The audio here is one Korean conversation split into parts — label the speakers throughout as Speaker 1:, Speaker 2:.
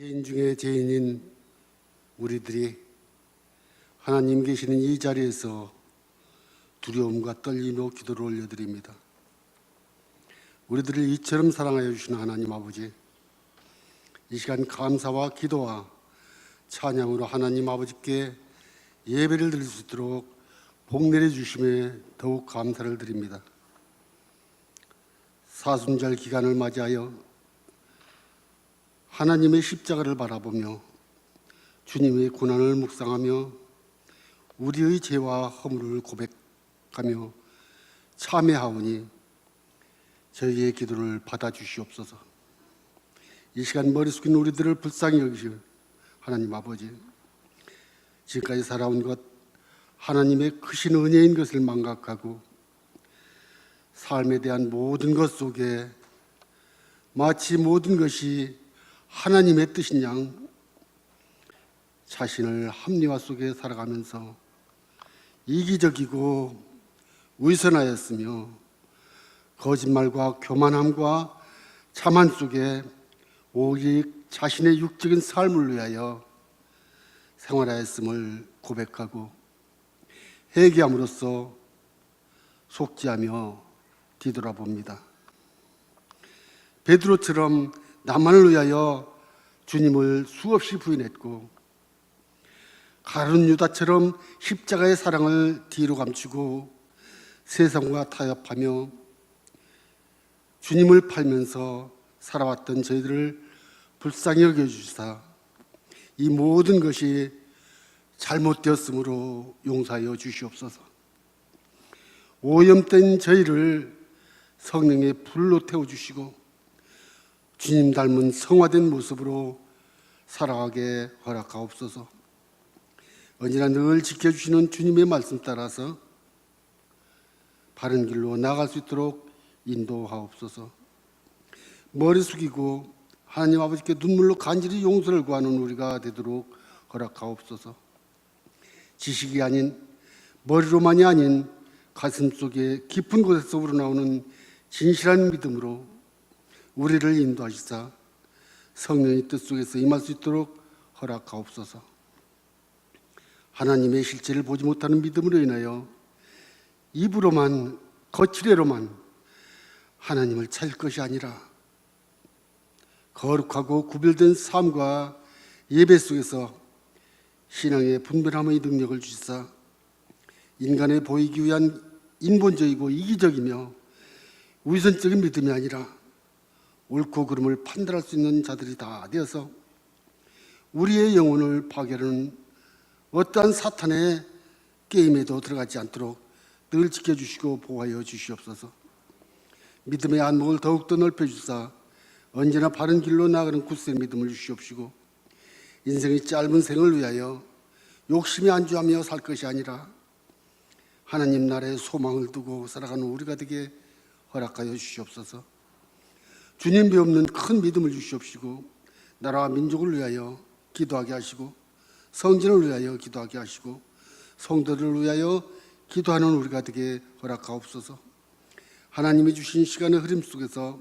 Speaker 1: 개인 중에 죄인인 우리들이 하나님 계시는 이 자리에서 두려움과 떨리며 기도를 올려드립니다. 우리들을 이처럼 사랑하여 주시는 하나님 아버지, 이 시간 감사와 기도와 찬양으로 하나님 아버지께 예배를 드릴 수 있도록 복 내려 주심에 더욱 감사를 드립니다. 사순절 기간을 맞이하여 하나님의 십자가를 바라보며 주님의 고난을 묵상하며 우리의 죄와 허물을 고백하며 참회하오니 저희의 기도를 받아주시옵소서. 이 시간 머리 숙인 우리들을 불쌍히 여기실 하나님 아버지 지금까지 살아온 것 하나님의 크신 은혜인 것을 망각하고 삶에 대한 모든 것 속에 마치 모든 것이 하나님의 뜻인 양 자신을 합리화 속에 살아가면서 이기적이고 위선하였으며 거짓말과 교만함과 자만 속에 오직 자신의 육적인 삶을 위하여 생활하였음을 고백하고 회개함으로써 속죄하며 뒤돌아봅니다. 베드로처럼 나만을 위하여 주님을 수없이 부인했고 가룟 유다처럼 십자가의 사랑을 뒤로 감추고 세상과 타협하며 주님을 팔면서 살아왔던 저희들을 불쌍히 여겨주시사 이 모든 것이 잘못되었으므로 용서하여 주시옵소서. 오염된 저희를 성령의 불로 태워주시고 주님 닮은 성화된 모습으로 살아가게 허락하옵소서. 언제나 늘 지켜주시는 주님의 말씀 따라서 바른 길로 나갈 수 있도록 인도하옵소서. 머리 숙이고 하나님 아버지께 눈물로 간절히 용서를 구하는 우리가 되도록 허락하옵소서. 지식이 아닌 머리로만이 아닌 가슴 속에 깊은 곳에서 우러나오는 진실한 믿음으로 우리를 인도하시사 성령의 뜻 속에서 임할 수 있도록 허락하옵소서. 하나님의 실체를 보지 못하는 믿음으로 인하여 입으로만 거칠애로만 하나님을 찾을 것이 아니라 거룩하고 구별된 삶과 예배 속에서 신앙의 분별함의 능력을 주시사 인간에 보이기 위한 인본적이고 이기적이며 위선적인 믿음이 아니라 옳고 그름을 판단할 수 있는 자들이 다 되어서 우리의 영혼을 파괴하는 어떠한 사탄의 게임에도 들어가지 않도록 늘 지켜주시고 보호하여 주시옵소서. 믿음의 안목을 더욱더 넓혀주사 언제나 바른 길로 나가는 굳센 믿음을 주시옵시고 인생의 짧은 생을 위하여 욕심에 안주하며 살 것이 아니라 하나님 나라의 소망을 두고 살아가는 우리가 되게 허락하여 주시옵소서. 주님 배없는 큰 믿음을 주시옵시고 나라와 민족을 위하여 기도하게 하시고 성전을 위하여 기도하게 하시고 성도들을 위하여 기도하는 우리가 되게 허락하옵소서. 하나님이 주신 시간의 흐름 속에서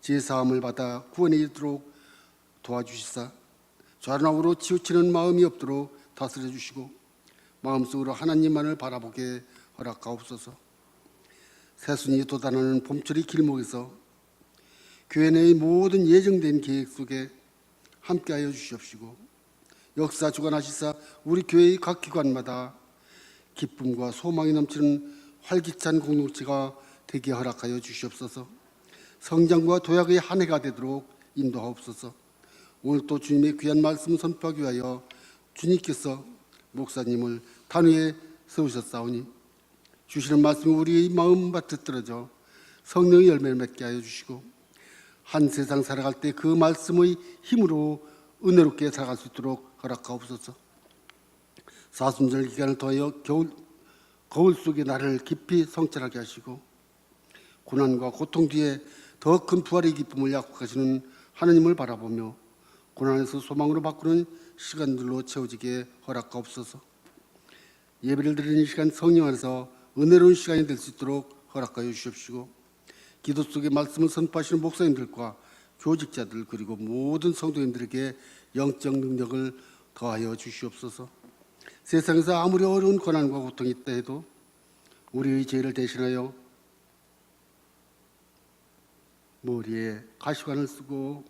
Speaker 1: 제사함을 받아 구원에 이르도록 도와주시사 좌우로 치우치는 마음이 없도록 다스려 주시고 마음속으로 하나님만을 바라보게 허락하옵소서. 새순이 돋아나는 봄철의 길목에서 교회 내의 모든 예정된 계획 속에 함께하여 주시옵시고 역사 주관하시사 우리 교회의 각 기관마다 기쁨과 소망이 넘치는 활기찬 공동체가 되게 허락하여 주시옵소서. 성장과 도약의 한 해가 되도록 인도하옵소서. 오늘 또 주님의 귀한 말씀 선포하기 위하여 주님께서 목사님을 단위에 세우셨사오니 주시는 말씀이 우리의 마음밭에 떨어져 성령의 열매를 맺게 하여 주시고 한 세상 살아갈 때 그 말씀의 힘으로 은혜롭게 살아갈 수 있도록 허락하옵소서. 사순절 기간을 통하여 겨울 거울 속에 나를 깊이 성찰하게 하시고 고난과 고통 뒤에 더 큰 부활의 기쁨을 약속하시는 하나님을 바라보며 고난에서 소망으로 바꾸는 시간들로 채워지게 허락하옵소서. 예배를 드리는 시간 성령 안에서 은혜로운 시간이 될 수 있도록 허락하여 주십시오. 기도 속에 말씀을 선포하시는 목사님들과 교직자들 그리고 모든 성도님들에게 영적 능력을 더하여 주시옵소서. 세상에서 아무리 어려운 고난과 고통이 있다 해도 우리의 죄를 대신하여 머리에 가시관을 쓰고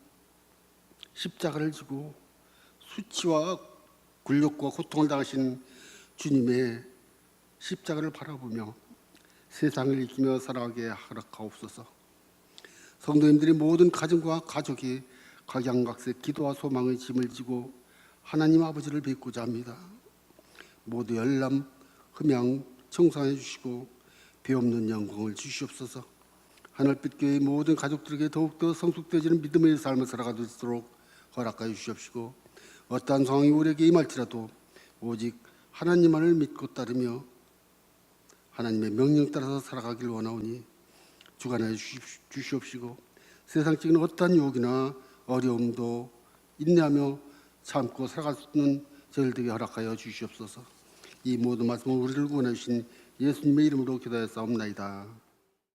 Speaker 1: 십자가를 지고 수치와 굴욕과 고통을 당하신 주님의 십자가를 바라보며 세상을 이기며 살아가게 허락하옵소서. 성도님들이 모든 가정과 가족이 각양각색 기도와 소망의 짐을 지고 하나님 아버지를 뵙고자 합니다. 모두 열람, 흠양 청산해 주시고 배없는 영광을 주시옵소서. 하늘빛 교회 모든 가족들에게 더욱더 성숙되어지는 믿음의 삶을 있도록 허락하여 주시옵시고 어떠한 상황이 우리에게 임할지라도 오직 하나님만을 믿고 따르며 하나님의 명령 따라서 살아가길 원하오니 주관하여 주시- 주시옵시고 세상적인 어떠한 유혹이나 어려움도 인내하며 참고 살아갈 수 있는 저희들에게 허락하여 주시옵소서. 이 모든 말씀을 우리를 구원해 주신 예수님의 이름으로 기도하여 싸움나이다